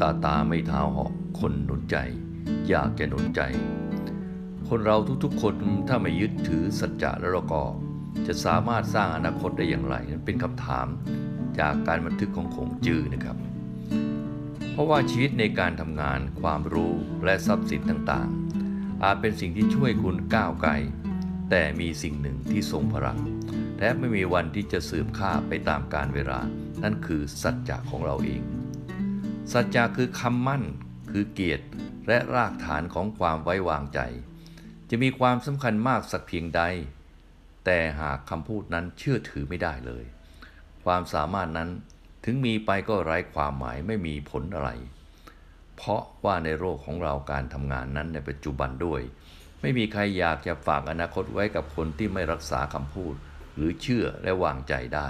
ตาตาไม่เท้าเหาะคนหนุนใจ อยากจะหนุนใจ คนเราทุกๆคนถ้าไม่ยึดถือสัจจะแล้วเราก็จะสามารถสร้างอนาคตได้อย่างไรนั้นเป็นคำถามจากการบันทึกของขงจือนะครับ เพราะว่าชีวิตในการทำงานความรู้และทรัพย์สินต่างๆ อาจเป็นสิ่งที่ช่วยคุณก้าวไกล แต่มีสิ่งหนึ่งที่ทรงพลังและไม่มีวันที่จะสืบค่าไปตามกาลเวลา นั่นคือสัจจะของเราเอง สัจจะคือคำมั่น คือเกียรติ และรากฐานของความไว้วางใจ จะมีความสำคัญมากสักเพียงใด แต่หากคำพูดนั้นเชื่อถือไม่ได้เลย ความสามารถนั้นถึงมีไปก็ไร้ความหมายไม่มีผลอะไร เพราะว่าในโลกของเราการทำงานนั้นในปัจจุบันด้วย ไม่มีใครอยากจะฝากอนาคตไว้กับคนที่ไม่รักษาคำพูด หรือเชื่อและวางใจได้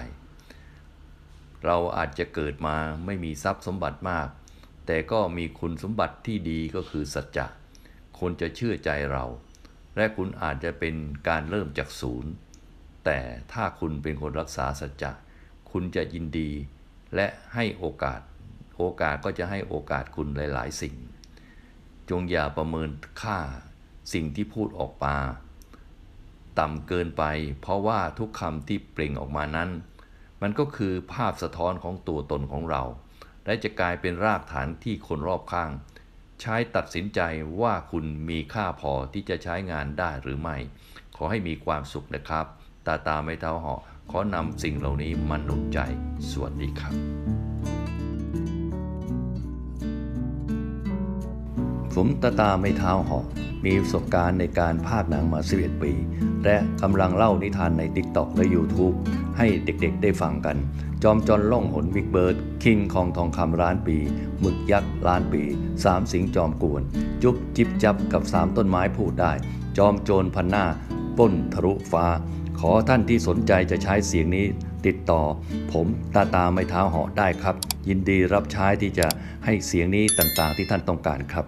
เราอาจจะเกิดมาไม่มีทรัพย์สมบัติมาก แต่ก็มีคุณสมบัติที่ดีก็คือสัจจะคนจะเชื่อใจเรา และคุณอาจจะเป็นการเริ่มจากศูนย์ แต่ถ้าคุณเป็นคนรักษาสัจจะคุณจะยินดี และให้โอกาส โอกาสก็จะให้โอกาสคุณหลาย ๆ สิ่ง จงอย่าประเมินค่าสิ่งที่พูดออกมา ต่ำเกินไป เพราะว่าทุกคำที่เปล่งออกมานั้น มันก็คือภาพสะท้อนของตัวตนของเรา และจะกลายเป็นรากฐานที่คนรอบข้าง ใช้ตัดสินใจว่าคุณมีค่าพอที่จะใช้งานได้หรือไม่ ขอให้มีความสุขนะครับ ตาตาไม่เท้าเหาะขอนำสิ่งเหล่านี้มาหนุนใจ สวัสดีครับ ผมตาตาไม่เท้าหาะมีประสบการณ์ในการภาคหนังมา 11 ปี และกำลังเล่านิทานใน TikTok และ YouTube ให้เด็กๆได้ฟังกัน จอมจอนล่องหนบิ๊กเบิร์ด คิงคองทองคำล้านปีหมึกยักษ์ล้านปี สามสิงจอมกวน จุบจิบจับกับสามต้นไม้พูดได้ จอมโจรพันหน้าป้นทะลุฟ้า ขอท่านที่สนใจจะใช้เสียงนี้ติดต่อ ผมตาตาไม่เท้าหาะได้ครับ ยินดีรับใช้ที่จะให้เสียงนี้ต่างๆ ที่ท่านต้องการครับ